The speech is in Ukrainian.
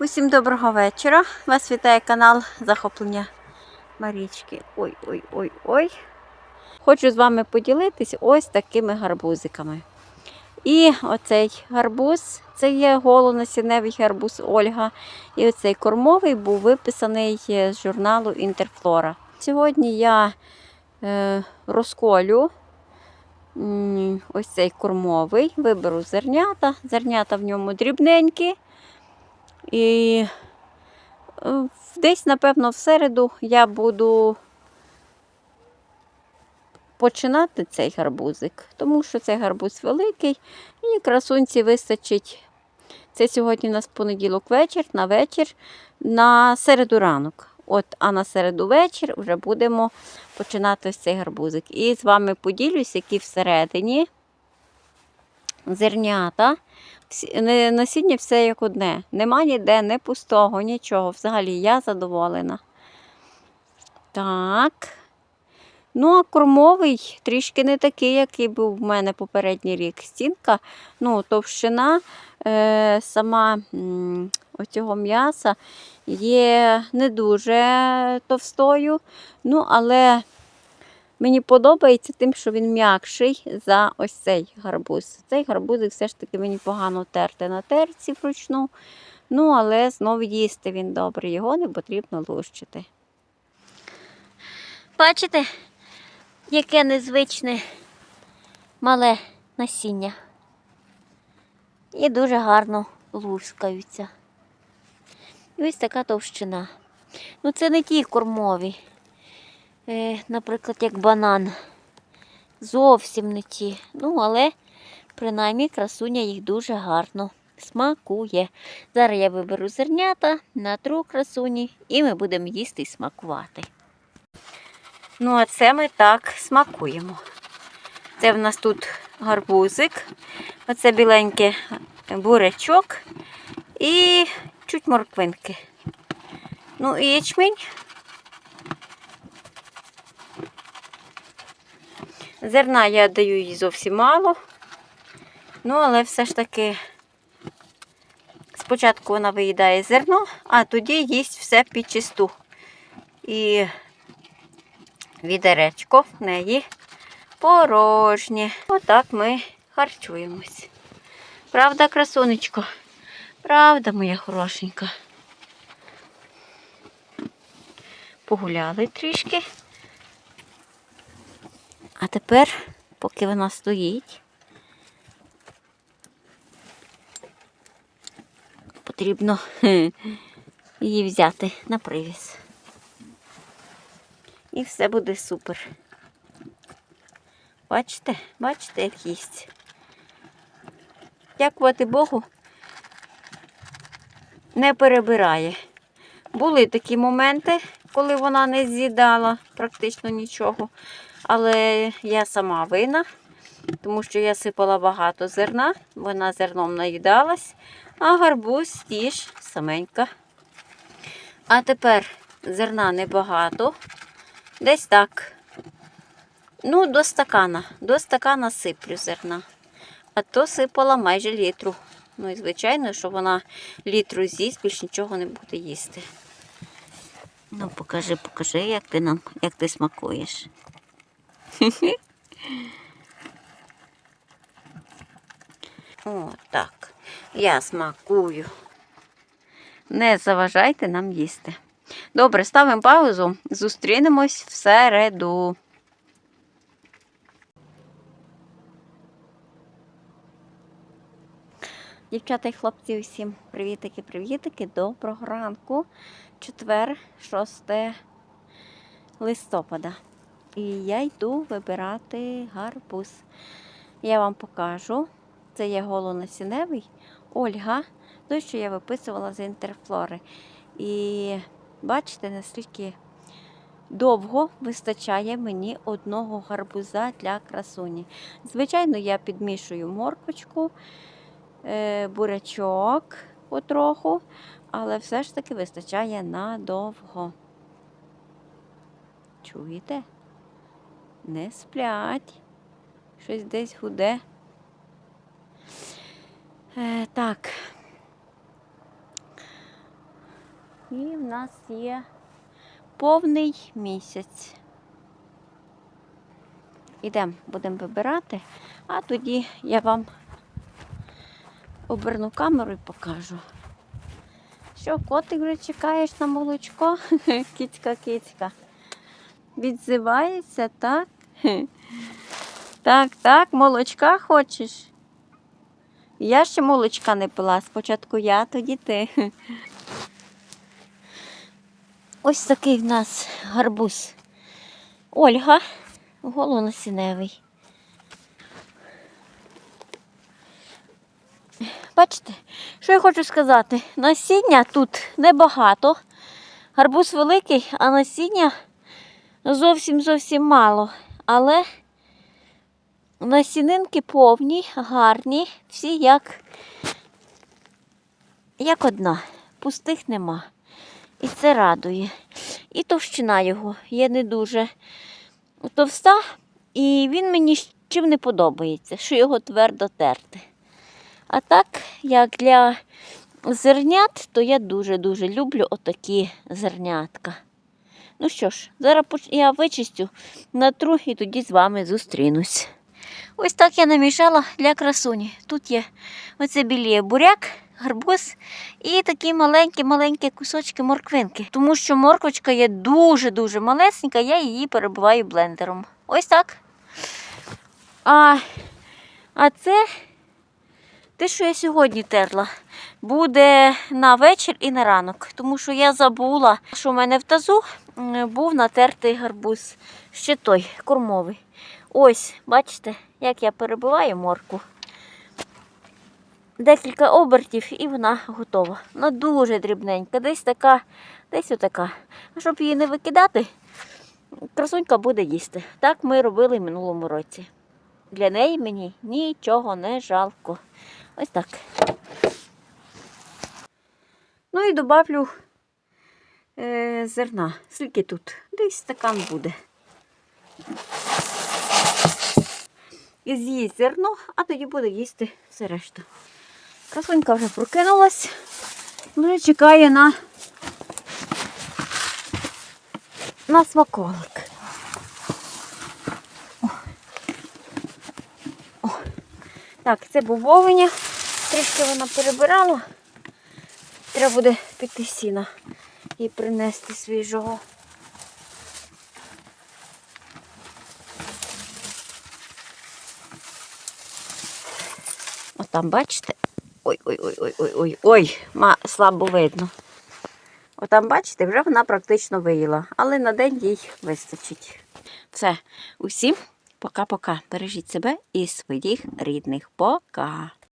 Усім доброго вечора. Вас вітає канал Захоплення Марічки. Ой-ой-ой-ой. Хочу з вами поділитись ось такими гарбузиками. І оцей гарбуз, це є голонасінневий гарбуз Ольга. І оцей кормовий був виписаний з журналу Інтерфлора. Сьогодні я е, розколю ось цей кормовий, виберу зернята. Зернята в ньому дрібненькі. І е, десь, напевно, в середу я буду починати цей гарбузик, тому що цей гарбуз великий і красунці вистачить. Це сьогодні у нас понеділок вечір, на вечір, на середу ранок. От, а на середу вечір вже будемо починати ось цей гарбузик. І з вами поділюсь, які всередині зернята. Насіння все як одне. Нема ніде, не пустого, нічого. Взагалі я задоволена. Так. Ну, а кормовий трішки не такий, який був в мене попередній рік. Стінка, ну, товщина е, сама м, оцього м'яса є не дуже товстою. Ну, але Мені подобається тим, що він м'якший за ось цей гарбуз. Цей гарбузик все ж таки мені погано терти на терці вручну. Ну, але знов їсти він добре, його не потрібно лущити. Бачите, яке незвичне мале насіння. І дуже гарно лускаються. І ось така товщина. Ну, це не ті кормові наприклад, як банан. Зовсім не ті. Ну, але принаймні красуня їх дуже гарно смакує. Зараз я виберу зернята, натру красуні і ми будемо їсти і смакувати. Ну, а це ми так смакуємо. Це в нас тут гарбузик, оце біленьке бурячок і чуть морквинки. Ну і ячмінь. Зерна я даю їй зовсім мало. Ну, але все ж таки спочатку вона виїдає зерно, а тоді їсть все під чисту. І відеречко в неї порожнє. Отак ми харчуємось. Правда, красунечко? Правда, моя хорошенька. Погуляли трішки. А тепер, поки вона стоїть, потрібно її взяти на привіз. І все буде супер. Бачите? Бачите, як їсть. Дякувати Богу, не перебирає. Були такі моменти, коли вона не з'їдала практично нічого. Але я сама винна, тому що я сипала багато зерна, вона зерном наїдалась, а гарбуз їж саменька. А тепер зерна небагато. Десь так. Ну, до стакана. До стакана сиплю зерна. А то сипала майже літру. Ну і звичайно, що вона літру з'їсть, більш нічого не буде їсти. Ну, покажи, покажи, як ти нам, як ти смакуєш. О, так. Я смакую. Не заважайте нам їсти. Добре, ставимо паузу. Зустрінемось в середу. Дівчата і хлопці, усім привітики, привітики. Доброго ранку. Четвер, 6 листопада. І я йду вибирати гарбуз. Я вам покажу. Це є голонасіневий Ольга, той, що я виписувала з інтерфлори. І бачите, наскільки довго вистачає мені одного гарбуза для красуні. Звичайно, я підмішую морквочку, е, бурячок потроху, але все ж таки вистачає надовго. Чуєте? Не сплять. Щось десь гуде. Е, так. І в нас є повний місяць. Ідемо, будемо вибирати, а тоді я вам оберну камеру і покажу. Що, котик вже чекаєш на молочко? Кіцька, кіцька. Відзивається, так? Так, так, молочка хочеш? Я ще молочка не пила. Спочатку я, тоді ти. Ось такий в нас гарбуз. Ольга, голонасіневий. Бачите, що я хочу сказати? Насіння тут небагато. Гарбуз великий, а насіння зовсім зовсім мало. Але насінинки повні, гарні, всі як, як одна. Пустих нема. І це радує. І товщина його є не дуже товста, і він мені чим не подобається, що його твердо терти. А так, як для зернят, то я дуже-дуже люблю отакі зернятка. Ну що ж, зараз я вичистю, натру і тоді з вами зустрінусь. Ось так я намішала для красуні. Тут є оце біліє буряк, гарбуз і такі маленькі-маленькі кусочки морквинки. Тому що морквочка є дуже-дуже малесенька, я її перебиваю блендером. Ось так. А, а це те, що я сьогодні терла, буде на вечір і на ранок. Тому що я забула, що в мене в тазу був натертий гарбуз. Ще той кормовий. Ось, бачите, як я перебиваю морку. Декілька обертів і вона готова. Вона дуже дрібненька, десь така, десь отака. А щоб її не викидати, красунька буде їсти. Так ми робили в минулому році. Для неї мені нічого не жалко. Ось так. Ну і добавлю е, зерна. Скільки тут? Десь стакан буде. І з'їсть зерно, а тоді буде їсти все решта. Красунька вже прокинулась, вже чекає на, на смаколик. О. О. Так, це бобовиня. Трішки вона перебирала. Треба буде піти сіна і принести свіжого. От там, бачите? Ой-ой-ой-ой-ой-ой, слабо видно. От там, бачите, вже вона практично виїла, але на день їй вистачить. Все, усім пока-пока. Бережіть себе і своїх рідних. Пока.